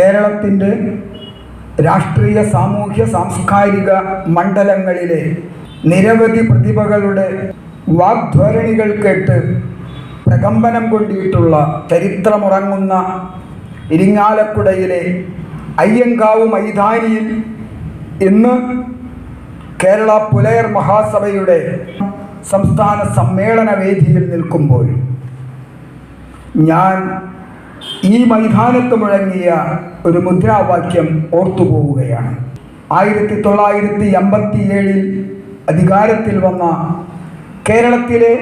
കേരളത്തിന്റെ രാഷ്ട്രീയ സാമൂഹ്യ സാംസ്കാരിക മണ്ഡലങ്ങളിലെ നിരവധി പ്രതിഭകളുടെ വാഗ്ധ്വരണികൾ കേട്ട് പ്രകമ്പനം കൊണ്ടിട്ടുള്ള ചരിത്രമുറങ്ങുന്ന ഇരിങ്ങാലക്കുടയിലെ അയ്യങ്കാവ് മൈതാനിയിൽ ഇന്ന് കേരള പുലയർ മഹാസഭയുടെ സംസ്ഥാന സമ്മേളന വേദിയിൽ നിൽക്കുമ്പോൾ ഞാൻ ഈ മൈതാനത്ത് മുഴങ്ങിയ ഒരു മുദ്രാവാക്യം ഓർത്തുപോവുകയാണ് ആയിരത്തി തൊള്ളായിരത്തി എൺപത്തി ഏഴിൽ അധികാരത്തിൽ വന്ന കേരളത്തിലെ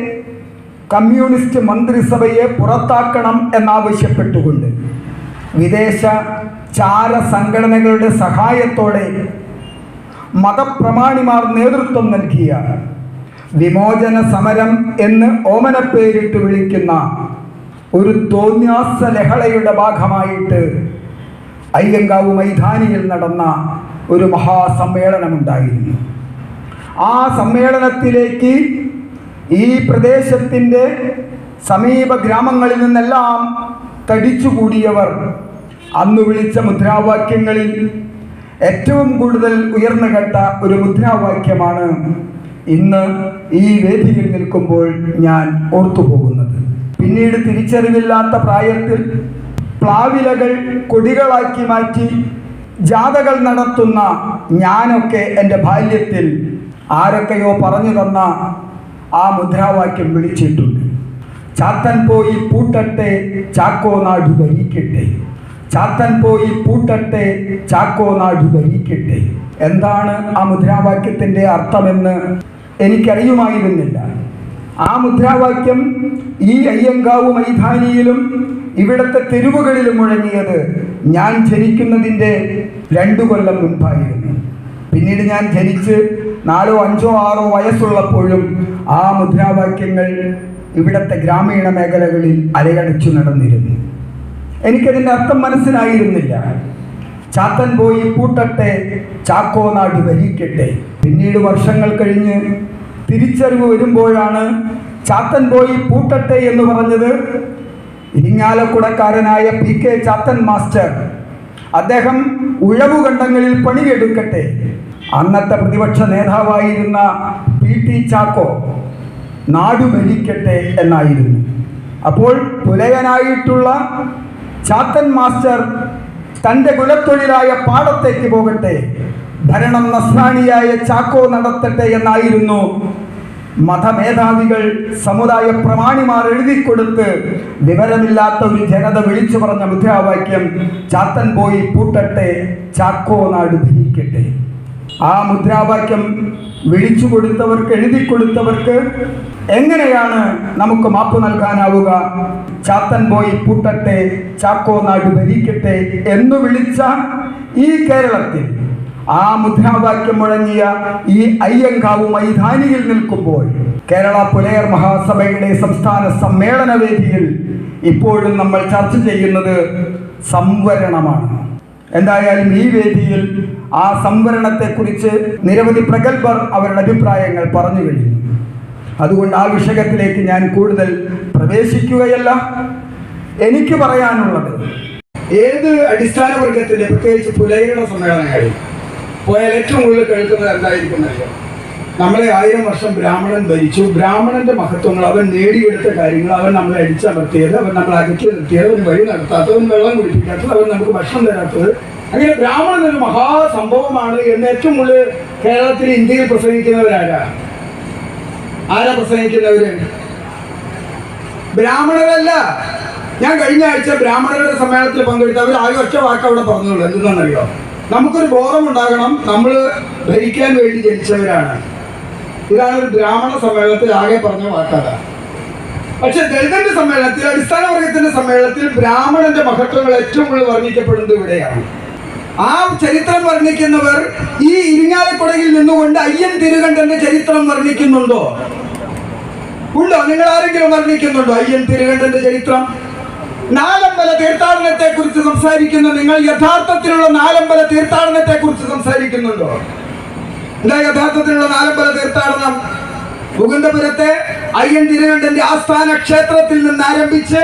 കമ്മ്യൂണിസ്റ്റ് മന്ത്രിസഭയെ പുറത്താക്കണം എന്നാവശ്യപ്പെട്ടുകൊണ്ട് വിദേശ ചാര സംഘടനകളുടെ സഹായത്തോടെ മതപ്രമാണിമാർ നേതൃത്വം നൽകിയ വിമോചന സമരം എന്ന് ഓമനപ്പേരിട്ട് വിളിക്കുന്ന ഒരു തോന്യാസ ലഹളയുടെ ഭാഗമായിട്ട് അയ്യങ്കാവ് മൈതാനിയിൽ നടന്ന ഒരു മഹാസമ്മേളനമുണ്ടായിരുന്നു. ആ സമ്മേളനത്തിലേക്ക് ഈ പ്രദേശത്തിന്റെ സമീപ ഗ്രാമങ്ങളിൽ നിന്നെല്ലാം തടിച്ചുകൂടിയവർ അന്ന് വിളിച്ച മുദ്രാവാക്യങ്ങളിൽ ഏറ്റവും കൂടുതൽ ഉയർന്നു കേട്ട ഒരു മുദ്രാവാക്യമാണ് ഇന്ന് ഈ വേദിയിൽ നിൽക്കുമ്പോൾ ഞാൻ ഓർത്തുപോകുന്നത്. പിന്നീട് തിരിച്ചറിവില്ലാത്ത പ്രായത്തിൽ പ്ലാവിലകൾ കൊടികളാക്കി മാറ്റി ജാഥകൾ നടത്തുന്ന ഞാനൊക്കെ എന്റെ ബാല്യത്തിൽ ആരൊക്കെയോ പറഞ്ഞു തന്ന ആ മുദ്രാവാക്യം വിളിച്ചിട്ടുണ്ട്. ചാത്തൻ പോയി പൂട്ടട്ടെ ചാക്കോ നാട് ഭരിക്കട്ടെ. ചാത്തൻ പോയി പൂട്ടട്ടെ ചാക്കോ നാട് ഭരിക്കട്ടെ. എന്താണ് ആ മുദ്രാവാക്യത്തിന്റെ അർത്ഥമെന്ന് എനിക്കറിയുമായിരുന്നില്ല. ആ മുദ്രാവാക്യം ഈ അയ്യങ്കാവ് മൈതാനിയിലും ഇവിടുത്തെ തെരുവുകളിലും മുഴങ്ങിയത് ഞാൻ ജനിക്കുന്നതിന്റെ രണ്ടു കൊല്ലം മുൻപായിരുന്നു. പിന്നീട് ഞാൻ ജനിച്ച് നാലോ അഞ്ചോ ആറോ വയസ്സുള്ളപ്പോഴും ആ മുദ്രാവാക്യങ്ങൾ ഇവിടുത്തെ ഗ്രാമീണ മേഖലകളിൽ അലയടിച്ചു നടന്നിരുന്നു. എനിക്കതിന്റെ അർത്ഥം മനസ്സിലായിരുന്നില്ല. ചാത്തൻ പോയി പൂട്ടട്ടെ ചാക്കോ നാട് ഭരിക്കട്ടെ. പിന്നീട് വർഷങ്ങൾ കഴിഞ്ഞ് തിരിച്ചറിവ് വരുമ്പോഴാണ് ചാത്തൻ പോയി പൂട്ടട്ടെ എന്ന് പറഞ്ഞത്. ഇരിങ്ങാലക്കുടക്കാരനായ പി കെ ചാത്തൻ മാസ്റ്റർ. അദ്ദേഹം ഉഴവുകണ്ടങ്ങളിൽ പണിയെടുക്കട്ടെ. അന്നത്തെ പ്രതിപക്ഷ നേതാവായിരുന്ന പി ടി ചാക്കോ നാടു ഭരിക്കട്ടെ എന്നായിരുന്നു. അപ്പോൾ പുലയനായിട്ടുള്ള ചാത്തൻ മാസ്റ്റർ തന്റെ കുലത്തൊഴിലായ പാടത്തേക്ക് പോകട്ടെ. ഭരണം നസ്രാണിയായ ചാക്കോ നടത്തട്ടെ എന്നായിരുന്നു മതമേധാവികൾ സമുദായ പ്രമാണിമാർ എഴുതിക്കൊടുത്ത് വിവരമില്ലാത്ത ഒരു ജനത വിളിച്ചു പറഞ്ഞ മുദ്രാവാക്യം ചാത്തൻ പോയി പൂട്ടട്ടെ ചാക്കോ നാട് ഭരിക്കട്ടെ. ആ മുദ്രാവാക്യം വിളിച്ചു കൊടുത്തവർക്ക് എഴുതി കൊടുത്തവർക്ക് എങ്ങനെയാണ് നമുക്ക് മാപ്പ് നൽകാനാവുക? ചാത്തൻ പോയി പൂട്ടട്ടെ ചാക്കോ നാട് ഭരിക്കട്ടെ എന്ന് വിളിച്ച ഈ കേരളത്തിൽ ആ മുദ്രാവാക്യം മുഴങ്ങിയ ഈ അയ്യങ്കാവ് മൈതാനിയിൽ നിൽക്കുമ്പോൾ കേരള പുലയർ മഹാസഭയുടെ സംസ്ഥാന സമ്മേളന വേദിയിൽ ഇപ്പോഴും നമ്മൾ ചർച്ച ചെയ്യുന്നത് സംവരണമാണ്. എന്തായാലും ഈ വേദിയിൽ ആ സംവരണത്തെക്കുറിച്ച് നിരവധി പ്രഗത്ഭർ അവരുടെ അഭിപ്രായങ്ങൾ പറഞ്ഞു കഴിഞ്ഞു. അതുകൊണ്ട് ആ വിഷയത്തിലേക്ക് ഞാൻ കൂടുതൽ പ്രവേശിക്കുകയല്ല. എനിക്ക് പറയാനുള്ളത് ഏത് അടിസ്ഥാന വർഗത്തിന്റെ പ്രത്യേകിച്ച് പുലയരുടെ സമ്മേളനങ്ങളിൽ പോയാൽ ഏറ്റവും കൂടുതൽ കേൾക്കുന്നത് എന്തായിരിക്കും നമ്മളെ ആയിരം വർഷം ബ്രാഹ്മണൻ ഭരിച്ചു. ബ്രാഹ്മണന്റെ മഹത്വങ്ങൾ അവൻ നേടിയെടുത്ത കാര്യങ്ങൾ അവൻ നമ്മളെ അടിച്ചമർത്തിയത് അവൻ നമ്മളെ അകറ്റി നിർത്തിയത് അവൻ വഴി നടത്താത്തത് അവൻ വെള്ളം കുടിപ്പിക്കാത്തത് അവൻ നമുക്ക് ഭക്ഷണം തരാത്തത്. അങ്ങനെ ബ്രാഹ്മണൻ ഒരു മഹാസംഭവമാണ് എന്ന് ഏറ്റവും കൂടുതൽ കേരളത്തിൽ ഇന്ത്യയിൽ പ്രസംഗിക്കുന്നവരാരാ ആരാ? പ്രസംഗിക്കുന്നവര്? ബ്രാഹ്മണരല്ല. ഞാൻ കഴിഞ്ഞ ആഴ്ച ബ്രാഹ്മണരുടെ സമ്മേളനത്തിൽ പങ്കെടുത്ത അവർ ഒറ്റ വാക്ക് അവിടെ പറഞ്ഞുള്ളൂ. എന്തെന്നാണെന്നറിയോ? നമുക്കൊരു ബോധമുണ്ടാകണം നമ്മൾ ഭരിക്കാൻ വേണ്ടി ജനിച്ചവരാണ്. ഇതാണ് ഒരു ബ്രാഹ്മണ സമ്മേളനത്തിൽ ആകെ പറഞ്ഞ വാക്കാണ്. പക്ഷെ ദളിതന്റെ സമ്മേളനത്തിൽ അടിസ്ഥാന വർഗത്തിന്റെ സമ്മേളനത്തിൽ ബ്രാഹ്മണന്റെ മഹത്വങ്ങൾ ഏറ്റവും കൂടുതൽ വർണിക്കപ്പെടുന്നത് ഇവിടെയാണ്. ആ ചരിത്രം വർണിക്കുന്നവർ ഈ ഇരിങ്ങാലക്കുടയിൽ നിന്നുകൊണ്ട് അയ്യൻ തിരുകണ്ഠന്റെ ചരിത്രം വർണിക്കുന്നുണ്ടോ? ഉണ്ടോ? നിങ്ങൾ ആരെങ്കിലും വർണിക്കുന്നുണ്ടോ അയ്യൻ തിരുകണ്ഠന്റെ ചരിത്രം? നാലമ്പല തീർത്ഥാടനത്തെ കുറിച്ച് സംസാരിക്കുന്നു നിങ്ങൾ യഥാർത്ഥത്തിലുള്ള നാലമ്പല തീർത്ഥാടനത്തെ കുറിച്ച് സംസാരിക്കുന്നുണ്ടോ? എന്താ യഥാർത്ഥത്തിലുള്ള നാലമ്പല തീർത്ഥാടനം? മുകുന്ദപുരത്തെ അയ്യൻ തിരുവണ്ടന്റെ ആസ്ഥാന ക്ഷേത്രത്തിൽ നിന്ന് ആരംഭിച്ച്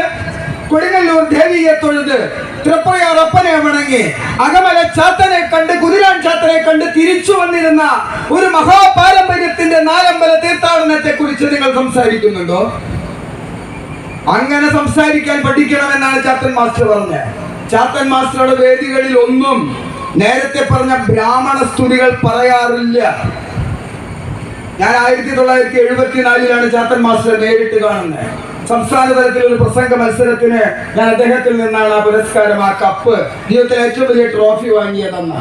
കൊടുങ്ങല്ലൂർ ദേവിയെ തൊഴുത് തൃപ്പുഴയാർ അപ്പനെ വണങ്ങി അകമല ചാത്തനെ കണ്ട് കുതിരാൻ ചാത്തനെ കണ്ട് തിരിച്ചു വന്നിരുന്ന ഒരു മഹാപാരമ്പര്യത്തിന്റെ നാലമ്പല തീർത്ഥാടനത്തെ കുറിച്ച് നിങ്ങൾ സംസാരിക്കുന്നുണ്ടോ? അങ്ങനെ സംസാരിക്കാൻ പഠിക്കണമെന്നാണ് ചാത്തൻ മാസ്റ്റർ പറഞ്ഞത്. ചാത്തൻ മാസ്റ്ററുടെ വേദികളിൽ ഒന്നും നേരത്തെ പറഞ്ഞ ബ്രാഹ്മണ സ്തുതികൾ പറയാറില്ല. ഞാൻ ആയിരത്തി തൊള്ളായിരത്തി എഴുപത്തിനാലിലാണ് ചാത്തൻ മാസ്റ്റർ നേരിട്ട് കാണുന്നത്. സംസ്ഥാന തലത്തിൽ ഒരു പ്രസംഗ മത്സരത്തിന് ഞാൻ അദ്ദേഹത്തിൽ നിന്നാണ് ആ പുരസ്കാരം ആ കപ്പ് ജീവിതത്തിലെ ഏറ്റവും വലിയ ട്രോഫി വാങ്ങിയതെന്ന.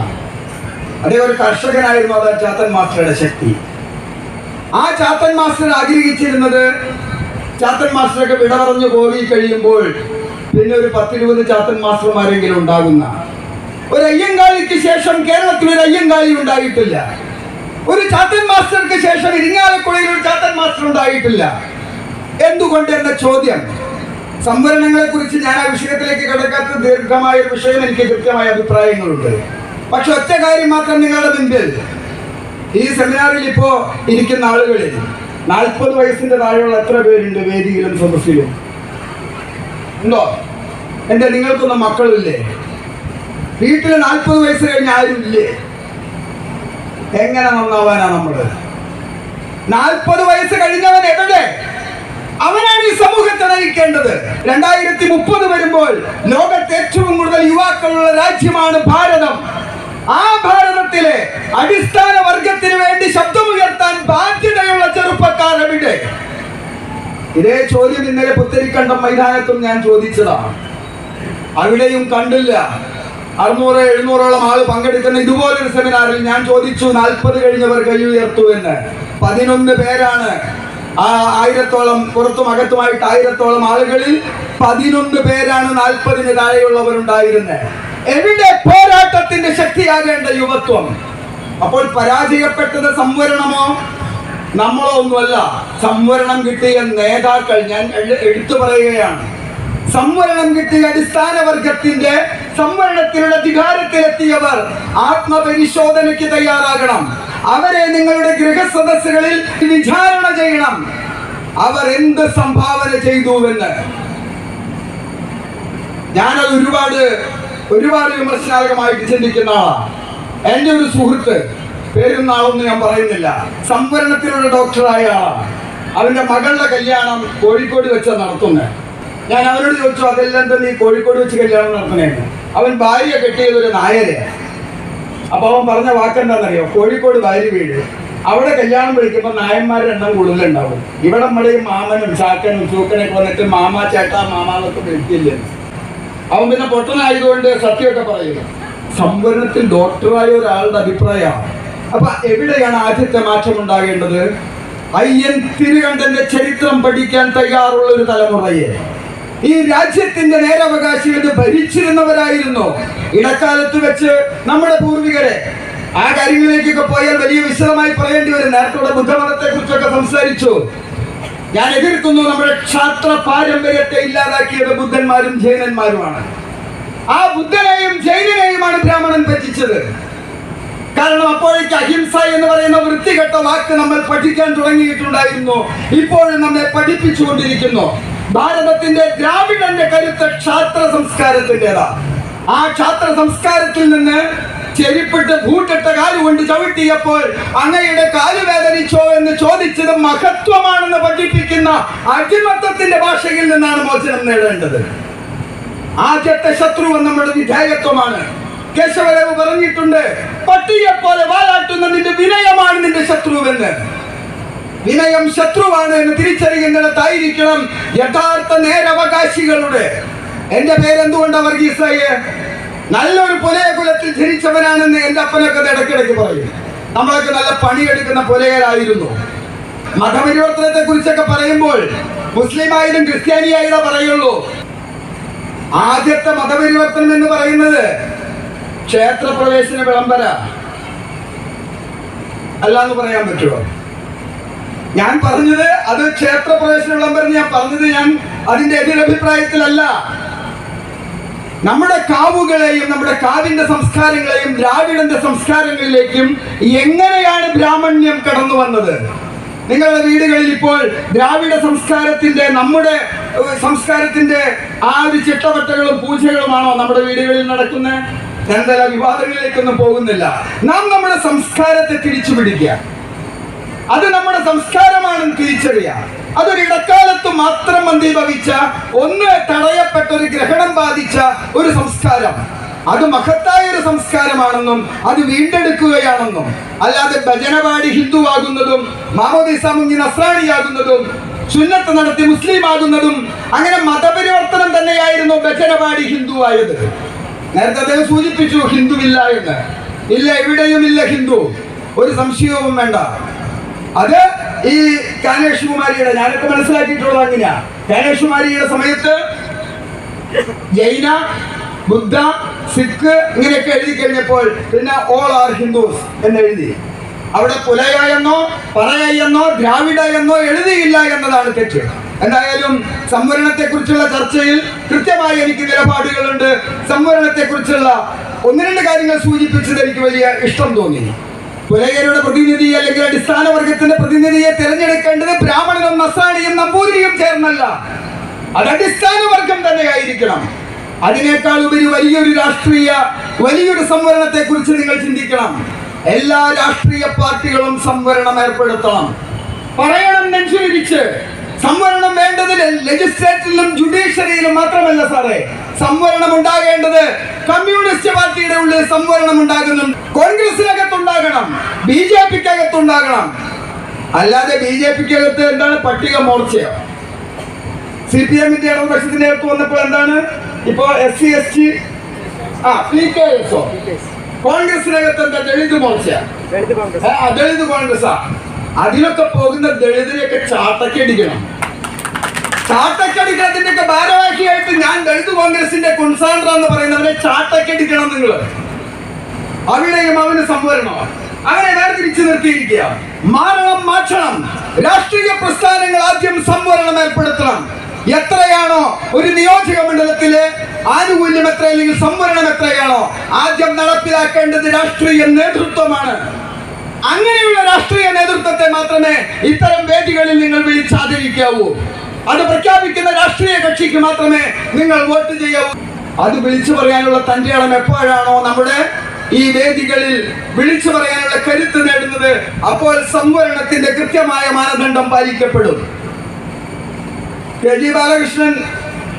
അദ്ദേഹം ഒരു കർഷകനായിരുന്നു അതാ ചാത്തൻ മാസ്റ്ററുടെ ശക്തി. ആ ചാത്തൻ മാസ്റ്റർ ആഗ്രഹിച്ചിരുന്നത് ചാത്തൻ മാസ്റ്ററൊക്കെ വിട പറഞ്ഞു പോയി കഴിയുമ്പോൾ പിന്നെ ഒരു പത്തിരുപത് ചാത്തൻ മാസ്റ്റർമാരെങ്കിലും ഉണ്ടാകുന്ന ഒരു അയ്യങ്കാളിക്ക് ശേഷം കേരളത്തിൽ ഒരു അയ്യങ്കാളി ഉണ്ടായിട്ടില്ല. ഒരു ചാത്തൻ മാസ്റ്റർക്ക് ശേഷം ഇരിങ്ങാലക്കുഴയിൽ ഒരു ചാത്തൻ മാസ്റ്റർ ഉണ്ടായിട്ടില്ല. എന്തുകൊണ്ട് എന്ന ചോദ്യം. സംവരണങ്ങളെ കുറിച്ച് ഞാൻ ആ വിഷയത്തിലേക്ക് കിടക്കാത്ത ദീർഘമായ ഒരു വിഷയം എനിക്ക് കൃത്യമായ അഭിപ്രായങ്ങളുണ്ട്. പക്ഷെ ഒറ്റ കാര്യം മാത്രം നിങ്ങളുടെ മുൻപിൽ. ഈ സെമിനാറിൽ ഇപ്പോ ഇരിക്കുന്ന ആളുകളിൽ നാൽപ്പത് വയസ്സിന്റെ താഴെയുള്ള എത്ര പേരുണ്ട് വേദിയിലും സദസ്സിലും? ഉണ്ടോ? എന്റെ നിങ്ങൾക്കൊന്നും മക്കളില്ലേ? വീട്ടിൽ നാൽപ്പത് വയസ്സ് കഴിഞ്ഞ ആരും ഇല്ലേ എങ്ങനെ നന്നാവാനാ നമ്മൾ? നാൽപ്പത് വയസ്സ് കഴിഞ്ഞവൻ എവിടെ? അവനാണ് ഈ സമൂഹത്തെ നയിക്കേണ്ടത്. രണ്ടായിരത്തി മുപ്പത് വരുമ്പോൾ ലോകത്ത് ഏറ്റവും കൂടുതൽ യുവാക്കളുള്ള രാജ്യമാണ് ഭാരതം. ആ ഭാരതത്തിലെ അടിസ്ഥാന വർഗത്തിന് വേണ്ടി ഇതേ ചോദ്യം ഇന്നലെ പുത്തരിക്കണ്ടം മൈതാനത്തും ഞാൻ ചോദിച്ചതാണ് അവിടെയും കണ്ടില്ല. അറുന്നൂറ് എഴുന്നൂറോളം ആൾ പങ്കെടുക്കുന്ന ഇതുപോലൊരു സെമിനാറിൽ ഞാൻ ചോദിച്ചു നാൽപ്പത് കഴിഞ്ഞവർ കൈ ഉയർത്തു എന്ന്. പതിനൊന്ന് പേരാണ്. ആ ആയിരത്തോളം പുറത്തും അകത്തുമായിട്ട് ആയിരത്തോളം ആളുകളിൽ പതിനൊന്ന് പേരാണ് നാൽപ്പതിന് താഴെയുള്ളവരുണ്ടായിരുന്നത് എവിടെ പോരാട്ടത്തിന്റെ ശക്തിയാകേണ്ട യുവത്വം? അപ്പോൾ പരാജയപ്പെട്ടത് സംവരണമോ? നമ്മളോ ഒന്നുമല്ല സംവരണം കിട്ടിയ നേതാക്കൾ ഞാൻ എടുത്തു പറയുകയാണ്. സംവരണം കിട്ടിയ അടിസ്ഥാന വർഗത്തിന്റെ സംവരണത്തിലുള്ള അധികാരത്തിലെത്തിയവർ ആത്മപരിശോധനയ്ക്ക് തയ്യാറാകണം. അവരെ നിങ്ങളുടെ ഗൃഹസദസ്സുകളിൽ വിചാരണ ചെയ്യണം. അവർ എന്ത് സംഭാവന ചെയ്തുവെന്ന്. ഞാനത് ഒരുപാട് ഒരുപാട് വിമർശനാത്മകമായിട്ട് ചിന്തിക്കുന്ന എന്റെ ഒരു സുഹൃത്ത് പേരും നാളൊന്നും ഞാൻ പറയുന്നില്ല. സംവരണത്തിലുള്ള ഡോക്ടറായ അവന്റെ മകളുടെ കല്യാണം കോഴിക്കോട് വെച്ച നടത്തുന്നത് ഞാൻ അവനോട് ചോദിച്ചു അതെല്ലാം തന്നെ ഈ കോഴിക്കോട് വെച്ച് കല്യാണം നടത്തണേന്ന് അവൻ ഭാര്യ കെട്ടിയത് ഒരു നായരെയാണ് അപ്പൊ അവൻ പറഞ്ഞ വാക്കെന്താണെന്നറിയോ കോഴിക്കോട് ഭാര്യ വീട്. അവിടെ കല്യാണം വിളിക്കുമ്പോൾ നായന്മാരുടെ എണ്ണം കൂടുതലുണ്ടാവും. ഇവിടെ നമ്മുടെ ഈ മാമനും ചാക്കനും ചൂക്കനൊക്കെ വന്നിട്ട് മാമ ചേട്ട മാമ എന്നൊക്കെ വിളിക്കില്ലേ? അവൻ പിന്നെ പൊട്ടനായതുകൊണ്ട് സത്യമൊക്കെ പറയുന്നു സംവരണത്തിൽ ഡോക്ടറായ ഒരാളുടെ അഭിപ്രായമാണ്. അപ്പൊ എവിടെയാണ് ആദ്യത്തെ മാറ്റം ഉണ്ടാകേണ്ടത് അയ്യൻ തിരുകണ്ഠന്റെ ചരിത്രം പഠിക്കാൻ തയ്യാറുള്ള ഒരു തലമുറയെ. ഈ രാജ്യത്തിന്റെ നേരവകാശികൾ ഭരിച്ചിരുന്നവരായിരുന്നു. ഇടക്കാലത്ത് വെച്ച് നമ്മുടെ പൂർവികരെ ആ കാര്യങ്ങളിലേക്കൊക്കെ പോയാൽ വലിയ വിശദമായി പറയേണ്ടി വരും. നേരത്തെ ബുദ്ധമതത്തെ കുറിച്ചൊക്കെ സംസാരിച്ചു. ഞാൻ എതിർക്കുന്നു നമ്മുടെ ക്ഷാത്ര പാരമ്പര്യത്തെ ഇല്ലാതാക്കിയത് ബുദ്ധന്മാരും ജൈനന്മാരുമാണ്. ആ ബുദ്ധനെയും ജൈനനെയുമാണ് ബ്രാഹ്മണൻ പറ്റിച്ചത്. കാരണം അപ്പോഴേക്ക് അഹിംസ എന്ന് പറയുന്ന വൃത്തികെട്ട വാക്ക് നമ്മൾ പഠിക്കാൻ തുടങ്ങിയിട്ടുണ്ടായിരുന്നു. ഇപ്പോഴും നമ്മെ പഠിപ്പിച്ചുകൊണ്ടിരിക്കുന്നു. ഭാരതത്തിന്റെ ദ്രാവിഡന്റെ കരുത്ത് ക്ഷാത്ര സംസ്കാരത്തിന്റെതാ. ആ ക്ഷാത്ര സംസ്കാരത്തിൽ നിന്ന് ചെരിപ്പിട്ട് ഭൂട്ടിട്ട കാലുകൊണ്ട് ചവിട്ടിയപ്പോൾ അങ്ങയുടെ കാൽ വേദനിച്ചോ എന്ന് ചോദിച്ചത് മഹത്വമാണെന്ന് പഠിപ്പിക്കുന്ന അടിമത്തത്തിന്റെ ഭാഷയിൽ നിന്നാണ് മോചനം നേടേണ്ടത്. ആദ്യത്തെ ശത്രുവ നമ്മുടെ വിധേയത്വമാണ്. കേശവദേവ് പറഞ്ഞിട്ടുണ്ട് പട്ടിയെ പോലെ വാലാട്ടുന്ന നിന്റെ വിനയമാണ് നിന്റെ ശത്രുവെന്ന്. വിനയം ശത്രുവാണ് എന്ന് തിരിച്ചറിയുന്നിടത്തായിരിക്കണം യഥാർത്ഥ നേരവകാശികളുടെ. എന്റെ പേരെന്തുകൊണ്ടാ വർഗീസായി? നല്ലൊരു പുലയ കുലത്തിൽ ജനിച്ചവനാണെന്ന് എന്റെ അപ്പനൊക്കെ ഇടയ്ക്കിടയ്ക്ക് പറയും. നമ്മളൊക്കെ നല്ല പണിയെടുക്കുന്ന പുലയരായിരുന്നു. മതപരിവർത്തനത്തെ കുറിച്ചൊക്കെ പറയുമ്പോൾ മുസ്ലിമായാലും ക്രിസ്ത്യാനിയായാലും പറയുള്ളൂ. ആദ്യത്തെ മതപരിവർത്തനം എന്ന് പറയുന്നത് ക്ഷേത്രപ്രവേശന വിളംബര അല്ലാന്ന് പറയാൻ പറ്റുമോ ഞാൻ പറഞ്ഞത് അത് ക്ഷേത്രപ്രവേശന വിളംബരം ഞാൻ പറഞ്ഞത് ഞാൻ അതിന്റെ എതിരഭിപ്രായത്തിലല്ല നമ്മുടെ കാവുകളെയും നമ്മുടെ കാവിന്റെ സംസ്കാരങ്ങളെയും ദ്രാവിഡന്റെ സംസ്കാരങ്ങളിലേക്കും എങ്ങനെയാണ് ബ്രാഹ്മണ്യം കടന്നു വന്നത്? നിങ്ങളുടെ വീടുകളിൽ ഇപ്പോൾ ദ്രാവിഡ സംസ്കാരത്തിന്റെ നമ്മുടെ സംസ്കാരത്തിന്റെ ആ ഒരു ചിട്ടവട്ടകളും പൂജകളുമാണോ നമ്മുടെ വീടുകളിൽ നടക്കുന്നത്? ഞാൻ വിവാദങ്ങളിലേക്കൊന്നും പോകുന്നില്ല. നാം നമ്മുടെ സംസ്കാരത്തെ തിരിച്ചു പിടിക്കുക അത് നമ്മുടെ സംസ്കാരമാണെന്ന് തിരിച്ചറിയുക. അതൊരു ഇടക്കാലത്ത് മാത്രം മന്ദീഭവിച്ച ഒന്ന് തടയപ്പെട്ട ഒരു ഗ്രഹണം ബാധിച്ച ഒരു സംസ്കാരം. അത് മഹത്തായ ഒരു സംസ്കാരമാണെന്നും അത് വീണ്ടെടുക്കുകയാണെന്നും അല്ലാതെ ഭജനപാടി ഹിന്ദു ആകുന്നതും മാമോദിസ മുങ്ങി നസ്രാണിയാകുന്നതും സുന്നത്ത് നടത്തി മുസ്ലിം ആകുന്നതും അങ്ങനെ മതപരിവർത്തനം തന്നെയായിരുന്നു ഭജനപാടി ഹിന്ദു ആയത് നേരത്തെ അദ്ദേഹം സൂചിപ്പിച്ചു ഹിന്ദുവില്ല എന്ന്. ഇല്ല എവിടെയും ഇല്ല ഹിന്ദു. ഒരു സംശയവും വേണ്ട. അത് ഈ കാനേഷ്കുമാരിയുടെ ഞാനൊക്കെ മനസ്സിലാക്കിയിട്ടുള്ളത് അങ്ങനെയാ. കാനേഷുമാരിയുടെ സമയത്ത് ജൈന ബുദ്ധ സിഖ് ഇങ്ങനെയൊക്കെ എഴുതി കഴിഞ്ഞപ്പോൾ പിന്നെ ഓൾ ആർ ഹിന്ദുസ് എന്ന് എഴുതി അവിടെ പുലയ എന്നോ പറയ എന്നോ ദ്രാവിഡ എന്നോ എഴുതിയില്ല എന്നതാണ് തെറ്റ്. എന്തായാലും സംവരണത്തെ കുറിച്ചുള്ള ചർച്ചയിൽ കൃത്യമായി എനിക്ക് നിലപാടുകളുണ്ട്. സംവരണത്തെ കുറിച്ചുള്ള ഒന്ന് രണ്ട് കാര്യങ്ങൾ സൂചിപ്പിച്ചത് എനിക്ക് വലിയ ഇഷ്ടം തോന്നി. പുലയരുടെ പ്രതിനിധി അല്ലെങ്കിൽ അടിസ്ഥാന വർഗത്തിന്റെ പ്രതിനിധിയെ തിരഞ്ഞെടുക്കേണ്ടത് ബ്രാഹ്മണനും നസാണിയും നമ്പൂതിരിയും ചേർന്നല്ല. അത് അടിസ്ഥാന വർഗം തന്നെയായിരിക്കണം. അതിനേക്കാൾ ഉപരി വലിയൊരു രാഷ്ട്രീയ വലിയൊരു സംവരണത്തെ കുറിച്ച് നിങ്ങൾ ചിന്തിക്കണം. എല്ലാ രാഷ്ട്രീയ പാർട്ടികളും സംവരണം ഏർപ്പെടുത്തണം. പറയണം നെഞ്ചുരിച്ച് സംവരണം വേണ്ടത് ലെജിസ്ലേറ്ററിലും ജുഡീഷ്യറിയിലും മാത്രമല്ല സാറേ. സംവരണം ഉണ്ടാകേണ്ടത് കമ്മ്യൂണിസ്റ്റ് പാർട്ടിയുടെ ഉള്ളിൽ സംവരണം ഉണ്ടാകുന്നു. കോൺഗ്രസിനകത്തുണ്ടാകണം ബി ജെ പിക്ക് അകത്തുണ്ടാകണം അല്ലാതെ ബി ജെ പിക്ക് അകത്ത് എന്താണ് പട്ടിക മോർച്ചയോ? സി പി എമ്മിന്റെ ഇടതുപക്ഷത്തിന്റെ അകത്ത് വന്നപ്പോൾ എന്താണ്? ഇപ്പോ എസ് സി എസ് ടി ആ പി കെ എസോ കോൺഗ്രസിനകത്ത് എന്താ ദളിത് മോർച്ച ദളിത് കോൺഗ്രസ്. ആ, അതിലൊക്കെ പോകുന്ന ദളിതരെയൊക്കെ ചാട്ടക്കടിക്കണം. ചാട്ടക്കടിക്കുന്നതിന്റെ ഒക്കെ ഭാരവാഹിയായിട്ട് ഞാൻ ദളിത് കോൺഗ്രസിന്റെ കൊൺസാൻഡർ എന്ന് പറയുന്നവരെ ചാട്ടക്കടിക്കണം നിങ്ങൾ അവിടെയും അവന് സംവരണോ. അങ്ങനെ വേർതിരിച്ചു നിർത്തിയിരിക്കുക. മാറണം മാറ്റണം. രാഷ്ട്രീയ പ്രസ്ഥാനങ്ങൾ ആദ്യം സംവരണം ഏർപ്പെടുത്തണം. എത്രയാണോ ഒരു നിയോജക മണ്ഡലത്തിലെ ആനുകൂല്യം എത്ര അല്ലെങ്കിൽ സംവരണം എത്രയാണോ ആദ്യം നടപ്പിലാക്കേണ്ടത് രാഷ്ട്രീയ നേതൃത്വമാണ്. അങ്ങനെയുള്ള രാഷ്ട്രീയ നേതൃത്വത്തെ മാത്രമേ ഇത്തരം വേദികളിൽ നിങ്ങൾ വിളിച്ചാദരിക്കാവൂ അത് പ്രഖ്യാപിക്കുന്ന രാഷ്ട്രീയ കക്ഷിക്ക് മാത്രമേ നിങ്ങൾ വോട്ട് ചെയ്യാവൂ. അത് വിളിച്ചു പറയാനുള്ള തന്റെ ഇളം എപ്പോഴാണോ നമ്മുടെ ഈ വേദികളിൽ വിളിച്ചു പറയാനുള്ള കരുത്ത് നേടുന്നത് അപ്പോൾ സംവരണത്തിന്റെ കൃത്യമായ മാനദണ്ഡം പാലിക്കപ്പെടും. കെ ജി ബാലകൃഷ്ണൻ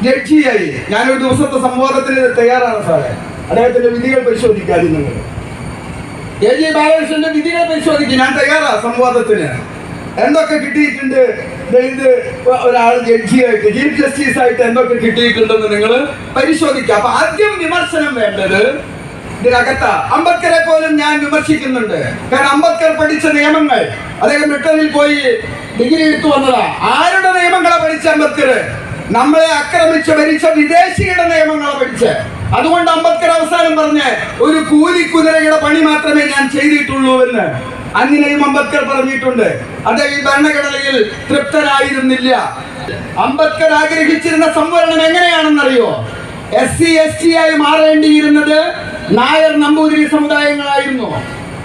ജഡ്ജിയായി. ഞാനൊരു ദിവസത്തെ സംവാദത്തിന് തയ്യാറാണ് സാറേ. അദ്ദേഹത്തിന്റെ വിധികൾ പരിശോധിക്കാതെ കെ ജി ബാലകൃഷ്ണന്റെ വിധിനെ പരിശോധിക്കും. ഞാൻ തയ്യാറാ സംവാദത്തിന്. എന്തൊക്കെ കിട്ടിയിട്ടുണ്ട്? ഇത് ഒരാൾ ജഡ്ജിയായിട്ട് ചീഫ് ജസ്റ്റിസ് ആയിട്ട് എന്തൊക്കെ കിട്ടിയിട്ടുണ്ടെന്ന് നിങ്ങൾ പരിശോധിക്കുക അപ്പൊ ആദ്യം വിമർശനം വേണ്ടത് ഇതിനകത്ത. അംബേദ്കറെ പോലും ഞാൻ വിമർശിക്കുന്നുണ്ട്. കാരണം അംബേദ്കർ പഠിച്ച നിയമങ്ങൾ അദ്ദേഹം ബ്രിട്ടനിൽ പോയി ഡിഗ്രി എടുത്തു വന്നതാ. ആരുടെ നിയമങ്ങളെ പഠിച്ച അംബേദ്കർ? നമ്മളെ ആക്രമിച്ച് ഭരിച്ച വിദേശിയുടെ നിയമങ്ങളെ പഠിച്ച്. അതുകൊണ്ട് അംബേദ്കർ അവസാനം പറഞ്ഞ് ഒരു കൂലി കൂലിക്കുതിരയുടെ പണി മാത്രമേ ഞാൻ ചെയ്തിട്ടുള്ളൂ എന്ന് അങ്ങനെയും അംബേദ്കർ പറഞ്ഞിട്ടുണ്ട്. അദ്ദേഹം ഈ ഭരണഘടനയിൽ തൃപ്തരായിരുന്നില്ല. അംബേദ്കർ ആഗ്രഹിച്ചിരുന്ന സംവരണം എങ്ങനെയാണെന്നറിയോ? എസ് സി എസ് ടി ആയി മാറേണ്ടിയിരുന്നത് നായർ നമ്പൂതിരി സമുദായങ്ങളായിരുന്നു.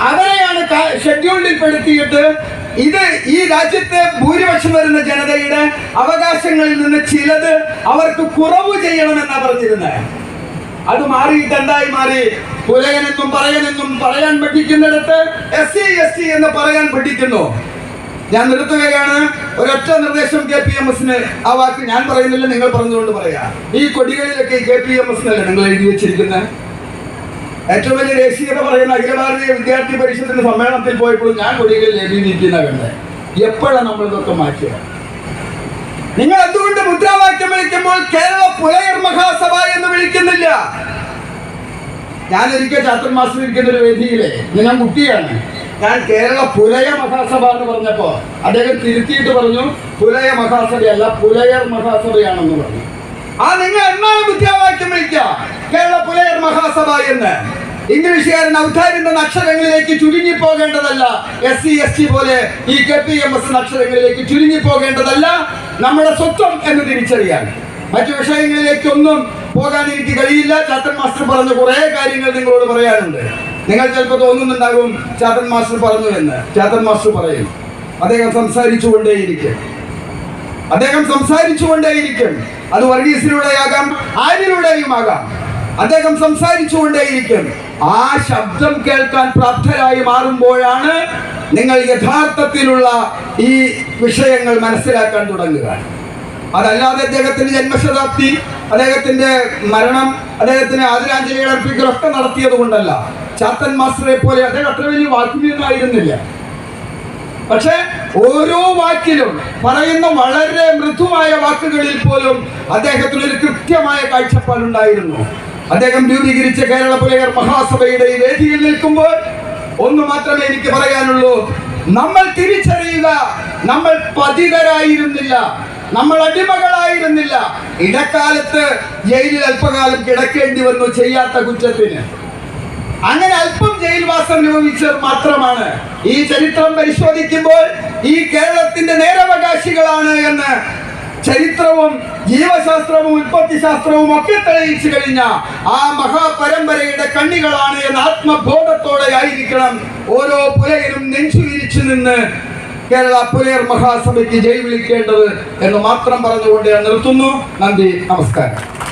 അവരെയാണ് ഷെഡ്യൂളിൽ പെടുത്തിയിട്ട് ഇത് ഈ രാജ്യത്തെ ഭൂരിപക്ഷം വരുന്ന ജനതയുടെ അവകാശങ്ങളിൽ നിന്ന് ചിലത് അവർക്ക് കുറവ് ചെയ്യണമെന്നാണ് പറഞ്ഞിരുന്നത്. അത് മാറിയിട്ട് എന്തായി മാറി? പുലയനെന്നും പറയനെന്നും പറയാൻ പഠിക്കുന്നിടത്ത് എസ് സി എസ് ടി എന്ന് പറയാൻ പഠിക്കുന്നു ഞാൻ നിർത്തുകയാണ്. ഒരൊറ്റ നിർദ്ദേശം കെ പി എം എസിന് ആ വാക്ക് ഞാൻ പറയുന്നില്ല നിങ്ങൾ പറഞ്ഞുകൊണ്ട് പറയാ. ഈ കൊടികളിലൊക്കെ കെ പി എം എസിനല്ലേ നിങ്ങൾ എഴുതി വെച്ചിരിക്കുന്നത് ഏറ്റവും വലിയ ദേശീയത പറയുന്ന അഖില ഭാരതീയ വിദ്യാർത്ഥി പരിഷത്തിന്റെ സമ്മേളനത്തിൽ പോയപ്പോഴും ഞാൻ കൊടികളിൽ എഴുതിയിരിക്കുന്ന കണ്ടത് എപ്പോഴാണ് നമ്മൾ ഇതൊക്കെ മാറ്റിയത്? നിങ്ങൾ എന്തുകൊണ്ട് മുദ്രാവാക്യം കേരള പുലയർ മഹാസഭ എന്ന് വിളിക്കുന്നില്ല ഞാൻ ഒരിക്കൽ ചാത്തൻ മാസ്റ്റർ ഇരിക്കുന്ന ഒരു വേദിയിലെ ഞാൻ കുട്ടിയാണ്. ഞാൻ കേരള പുലയ മഹാസഭ എന്ന് പറഞ്ഞപ്പോ അദ്ദേഹം തിരുത്തിയിട്ട് പറഞ്ഞു പുലയ മഹാസഭയല്ല പുലയർ മഹാസഭയാണെന്ന് പറഞ്ഞു. ആ നിങ്ങൾ എന്നാണ് മുദ്രാവാക്യം വിളിക്കുക? കേരള പുലയർ മഹാസഭ എന്ന്. ഇംഗ്ലീഷുകാരൻ ഔദ്ധാരിന്റെ നക്ഷരങ്ങളിലേക്ക് ചുരുങ്ങി പോകേണ്ടതല്ല എസ് സി എസ് ടി പോലെ ഈ കെ പി എം എസ് നക്ഷരങ്ങളിലേക്ക് ചുരുങ്ങി പോകേണ്ടതല്ല നമ്മുടെ സ്വത്വം എന്ന് തിരിച്ചറിയാൻ. മറ്റു വിഷയങ്ങളിലേക്കൊന്നും പോകാൻ എനിക്ക് കഴിയില്ല. ചാത്തൻ മാസ്റ്റർ പറഞ്ഞ കുറെ കാര്യങ്ങൾ നിങ്ങളോട് പറയാനുണ്ട്. നിങ്ങൾ ചിലപ്പോൾ തോന്നുന്നുണ്ടാകും ചാത്തൻ മാസ്റ്റർ പറഞ്ഞു എന്ന്. ചാത്തൻ മാസ്റ്റർ പറയും. അദ്ദേഹം സംസാരിച്ചുകൊണ്ടേയിരിക്കും. അദ്ദേഹം സംസാരിച്ചുകൊണ്ടേയിരിക്കും. അത് വർഗീസിലൂടെയാകാം ആരിലൂടെയും ആകാം അദ്ദേഹം സംസാരിച്ചുകൊണ്ടേയിരിക്കും. ആ ശബ്ദം കേൾക്കാൻ പ്രാപ്തരായി മാറുമ്പോഴാണ് നിങ്ങൾ യഥാർത്ഥത്തിലുള്ള ഈ വിഷയങ്ങൾ മനസ്സിലാക്കാൻ തുടങ്ങുക. അതല്ലാതെ അദ്ദേഹത്തിന്റെ ജന്മശതാബ്ദി അദ്ദേഹത്തിന്റെ മരണം അദ്ദേഹത്തിന് ആദരാഞ്ജലികൾ അർപ്പിക്കലൊക്കെ നടത്തിയത് കൊണ്ടല്ല. ചാത്തൻ മാസ്റ്ററെ പോലെ അദ്ദേഹം അത്ര വലിയ വാക്കുമൊന്നായിരുന്നില്ല പക്ഷെ ഓരോ വാക്കിലും പറയുന്ന വളരെ മൃദുവായ വാക്കുകളിൽ പോലും അദ്ദേഹത്തിന് ഒരു കൃത്യമായ കാഴ്ചപ്പാടുണ്ടായിരുന്നു. അദ്ദേഹം രൂപീകരിച്ച കേരള പുലയർ മഹാസഭയുടെ ഈ വേദിയിൽ നിൽക്കുമ്പോൾ ഒന്ന് മാത്രമേ എനിക്ക് പറയാനുള്ളൂ. നമ്മൾ തിരിച്ചറിയുക നമ്മൾ പതിതരായിരുന്നില്ല. നമ്മൾ അടിമകളായിരുന്നില്ല. ഇടക്കാലത്ത് ജയിലിൽ അല്പകാലം കിടക്കേണ്ടി വന്നു ചെയ്യാത്ത കുറ്റത്തിന്. അങ്ങനെ അല്പം ജയിൽവാസം അനുഭവിച്ചത് മാത്രമാണ്. ഈ ചരിത്രം പരിശോധിക്കുമ്പോൾ ഈ കേരളത്തിന്റെ നേരവകാശികളാണ് എന്ന് ചരിത്രവും ജീവശാസ്ത്രവും ഉൽപ്പത്തി ശാസ്ത്രവും ഒക്കെ തെളിയിച്ചു കഴിഞ്ഞ ആ മഹാപരമ്പരയുടെ കണ്ണികളാണ് ആത്മബോധത്തോടെ ആയിരിക്കണം ഓരോ പുലയിലും നെഞ്ചു വിരിച്ചു നിന്ന് കേരള പുലയർ മഹാസഭയ്ക്ക് ജയ് വിളിക്കേണ്ടത് എന്ന് മാത്രം പറഞ്ഞുകൊണ്ട് ഞാൻ നിർത്തുന്നു. നന്ദി നമസ്കാരം.